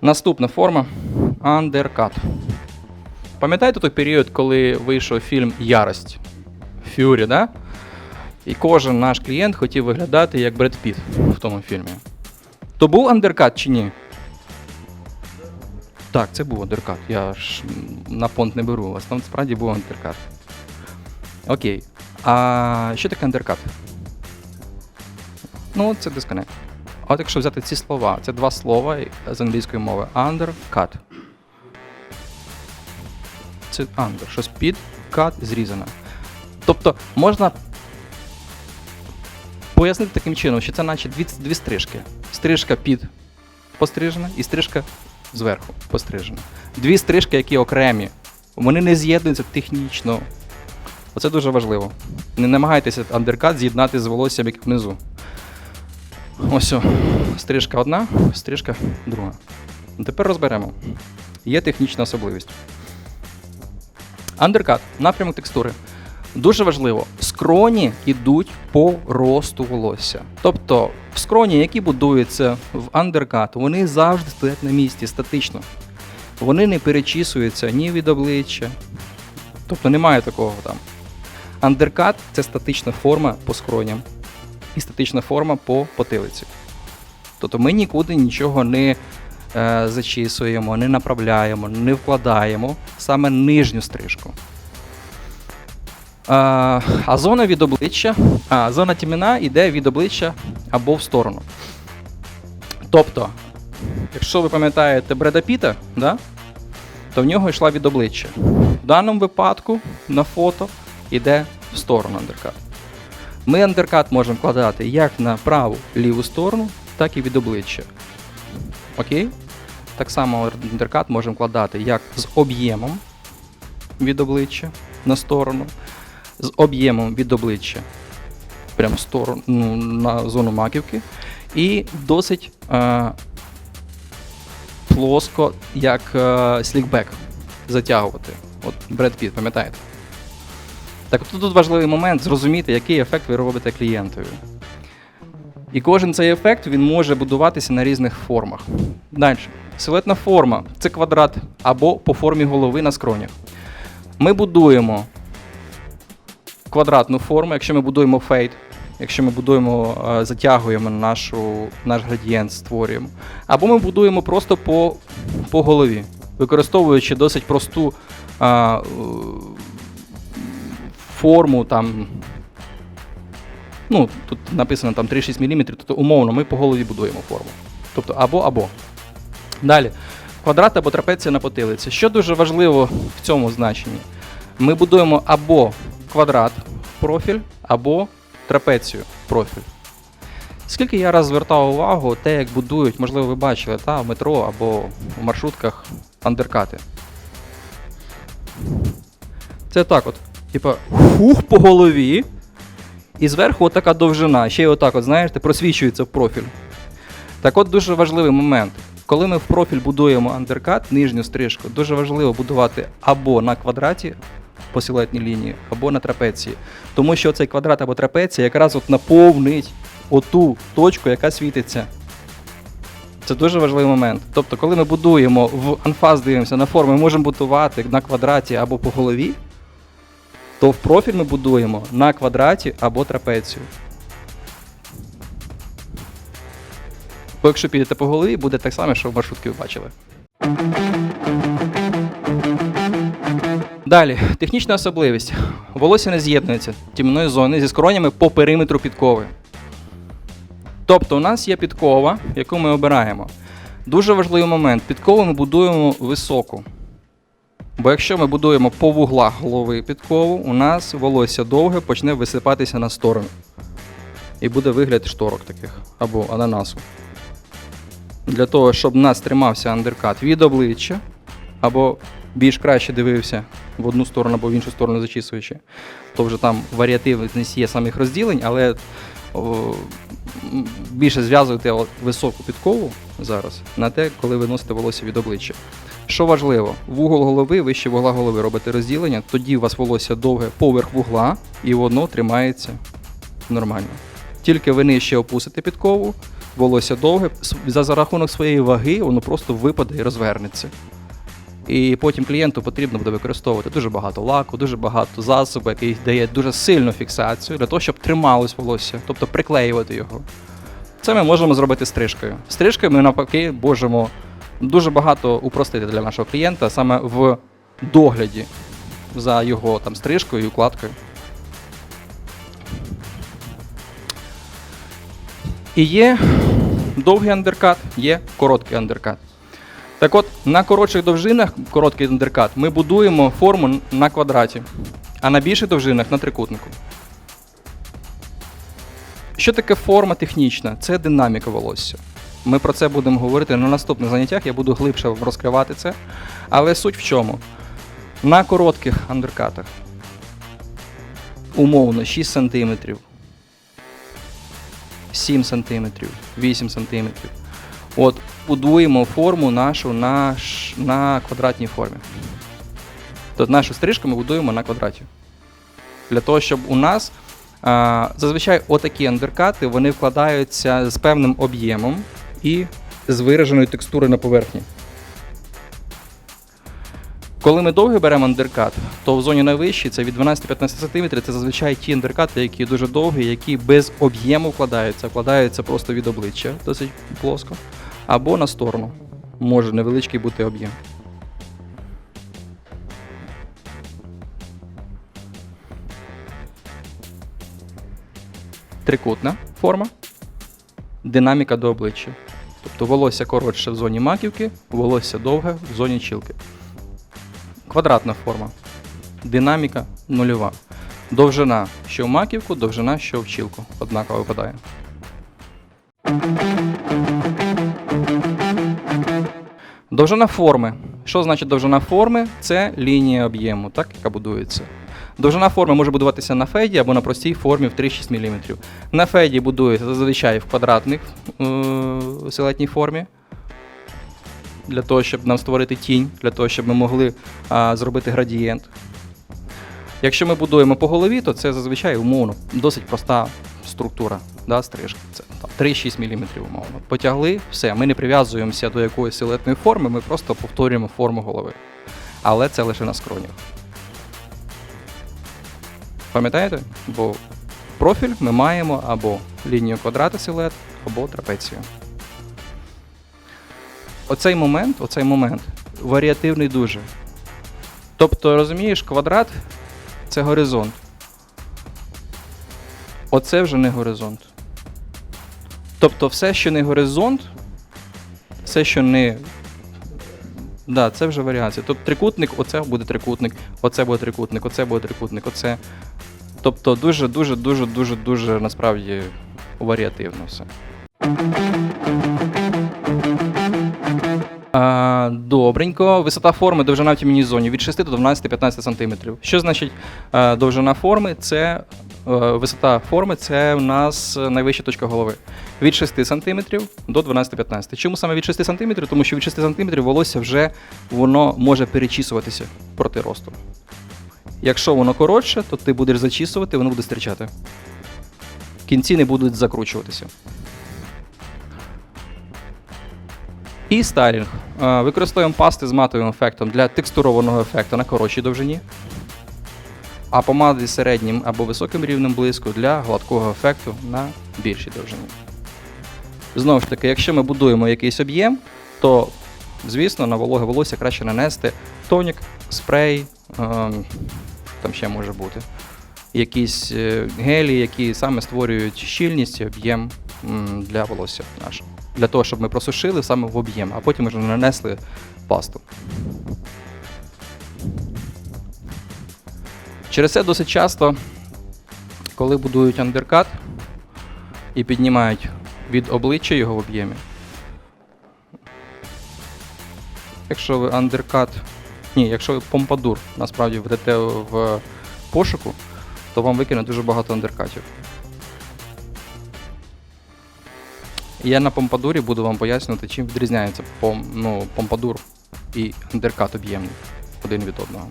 Наступна форма андеркат. Пам'ятаєте той період, коли вийшов фільм Ярость? Фюрі, да? І кожен наш клієнт хотів виглядати як Бред Піт в тому фільмі. То був андеркат чи ні? Так, це був андеркат. Я ж на понт не беру. А там справді був андеркат. Окей. А що таке андеркат? Ну, це дисконект. А от якщо взяти ці слова, це два слова з англійської мови. Undercut. Це under, щось під, cut зрізано. Тобто можна пояснити таким чином, що це наче дві, дві стрижки. Стрижка під пострижена і стрижка зверху пострижена. Дві стрижки, які окремі. Вони не з'єднуються технічно. Оце дуже важливо. Не намагайтеся андеркат з'єднати з волоссям як внизу. Ось стрижка одна, стрижка друга. Ну, Тепер розберемо. Є технічна особливість. Андеркат, напрямок текстури. Дуже важливо, скроні йдуть по росту волосся. Тобто, скроні, які будуються в андеркат, вони завжди стоять на місці статично. Вони не перечісуються ні від обличчя. Тобто немає такого там. Андеркат це статична форма по скроням і статична форма по потилиці. Тобто ми нікуди нічого не е, зачісуємо, не направляємо, не вкладаємо саме нижню стрижку. А, а зона від обличчя, а зона тімена йде від обличчя або в сторону. Тобто, якщо ви пам'ятаєте Бреда Піта, да, то в нього йшла від обличчя. В даному випадку на фото йде в сторону андеркат. Ми андеркат можемо вкладати як на праву ліву сторону, так і від обличчя. Окей? Так само андеркат можемо вкладати як з об'ємом від обличчя на сторону, з об'ємом від обличчя прямо сторону ну, на зону маківки, і досить е, плоско, як е, слікбек затягувати. От Бред Піт, пам'ятаєте? Так от тут важливий момент зрозуміти, який ефект ви робите клієнтові. І кожен цей ефект він може будуватися на різних формах. Далі. Силуетна форма це квадрат або по формі голови на скронях. Ми будуємо квадратну форму, якщо ми будуємо фейд, якщо ми будуємо, е, затягуємо нашу, наш градієнт, створюємо. Або ми будуємо просто по, по голові, використовуючи досить просту а, е, форму там. Ну, тут написано там 3-6 мм, тобто умовно ми по голові будуємо форму. Тобто або або. Далі. Квадрат або трапеція на потилиці. Що дуже важливо в цьому значенні? Ми будуємо або квадрат профіль, або трапецію профіль. Скільки я раз звертав увагу, те, як будують, можливо, ви бачили та, в метро або в маршрутках андеркати. Це так от. Типа, хух по голові, і зверху отака довжина, ще й отак, от, знаєте, просвічується в профіль. Так от дуже важливий момент. Коли ми в профіль будуємо андеркат, нижню стрижку, дуже важливо будувати або на квадраті по силуетній лінії, або на трапеції. Тому що цей квадрат або трапеція якраз от наповнить оту точку, яка світиться. Це дуже важливий момент. Тобто, коли ми будуємо в анфас, дивимося на форму, ми можемо будувати на квадраті або по голові, то в профіль ми будуємо на квадраті або трапецію. Бо якщо підете по голові, буде так само, що в маршрутці ви бачили. Далі, технічна особливість. Волосся не з'єднується тімної зони зі скронями по периметру підкови. Тобто у нас є підкова, яку ми обираємо. Дуже важливий момент. Підкову ми будуємо високу. Бо якщо ми будуємо по вуглах голови підкову, у нас волосся довге почне висипатися на сторону. І буде вигляд шторок таких або ананасу. Для того, щоб нас тримався андеркат від обличчя, або більш краще дивився в одну сторону або в іншу сторону зачісуючи, то вже там варіативність є самих розділень, але о, більше зв'язуєте високу підкову зараз на те, коли ви носите волосся від обличчя. Що важливо, вугол голови, вище вугла голови робите розділення, тоді у вас волосся довге поверх вугла і воно тримається нормально. Тільки ви нижче опустите підкову, волосся довге, за, за рахунок своєї ваги воно просто випаде і розвернеться. І потім клієнту потрібно буде використовувати дуже багато лаку, дуже багато засобу, який дає дуже сильну фіксацію для того, щоб трималось волосся, тобто приклеювати його. Це ми можемо зробити стрижкою. Стрижкою ми навпаки можемо дуже багато упростити для нашого клієнта саме в догляді за його там стрижкою і укладкою. І є довгий андеркат, є короткий андеркат. Так от, на коротших довжинах, короткий андеркат, ми будуємо форму на квадраті, а на більших довжинах на трикутнику. Що таке форма технічна? Це динаміка волосся. Ми про це будемо говорити на наступних заняттях, я буду глибше розкривати це. Але суть в чому? На коротких андеркатах умовно 6 см, 7 см, 8 см. От будуємо форму нашу на, на квадратній формі. Тобто нашу стрижку ми будуємо на квадраті. Для того, щоб у нас а, зазвичай отакі андеркати вони вкладаються з певним об'ємом і з вираженою текстурою на поверхні. Коли ми довгий беремо андеркат, то в зоні найвищій це від 12-15 см, це зазвичай ті андеркати, які дуже довгі, які без об'єму вкладаються, вкладаються просто від обличчя, досить плоско, або на сторону. Може невеличкий бути об'єм. Трикутна форма, динаміка до обличчя. Тобто волосся коротше в зоні маківки, волосся довге в зоні чілки. Квадратна форма. Динаміка нульова. Довжина що в маківку, довжина що в чілку. Однаково випадає. Довжина форми. Що значить довжина форми? Це лінія об'єму, так, яка будується. Довжина форми може будуватися на феді або на простій формі в 3-6 мм. На феді будується зазвичай в квадратних е- силетній формі. Для того, щоб нам створити тінь, для того, щоб ми могли а, зробити градієнт. Якщо ми будуємо по голові, то це зазвичай умовно досить проста структура да, стрижки. Це там, 3-6 мм умовно. Потягли, все, ми не прив'язуємося до якоїсь силетної форми, ми просто повторюємо форму голови. Але це лише на скронях. Пам'ятаєте? Бо профіль ми маємо або лінію квадрата силует, або трапецію. Оцей момент, оцей момент варіативний дуже. Тобто, розумієш, квадрат це горизонт. Оце вже не горизонт. Тобто, все, що не горизонт, все, що не. Да, це вже варіація. Тобто трикутник, оце буде трикутник, оце буде трикутник, оце буде трикутник, оце. Тобто дуже, дуже, дуже, дуже, насправді варіативно все. А, добренько. Висота форми, довжина в тімній зоні від 6 до 12-15 см. Що значить довжина форми? Це е, висота форми це у нас найвища точка голови. Від 6 см до 12-15. Чому саме від 6 см? Тому що від 6 см волосся вже воно може перечісуватися проти росту. Якщо воно коротше, то ти будеш зачісувати, воно буде стирчати. Кінці не будуть закручуватися. І стайлінг. Е, Використовуємо пасти з матовим ефектом для текстурованого ефекту на коротшій довжині, а помади середнім або високим рівнем блиску для гладкого ефекту на більшій довжині. Знову ж таки, якщо ми будуємо якийсь об'єм, то, звісно, на вологе волосся краще нанести тонік, спрей, ем, там ще може бути. Якісь е, гелі, які саме створюють щільність і об'єм для волосся нашого. Для того, щоб ми просушили саме в об'єм, а потім вже нанесли пасту. Через це досить часто, коли будують андеркат і піднімають від обличчя його в об'ємі. Якщо ви андеркат. Ні, якщо помпадур насправді вдете в пошуку, то вам викине дуже багато андеркатів. Я на помпадурі буду вам пояснювати, чим відрізняється пом, ну, помпадур і андеркат об'ємний один від одного.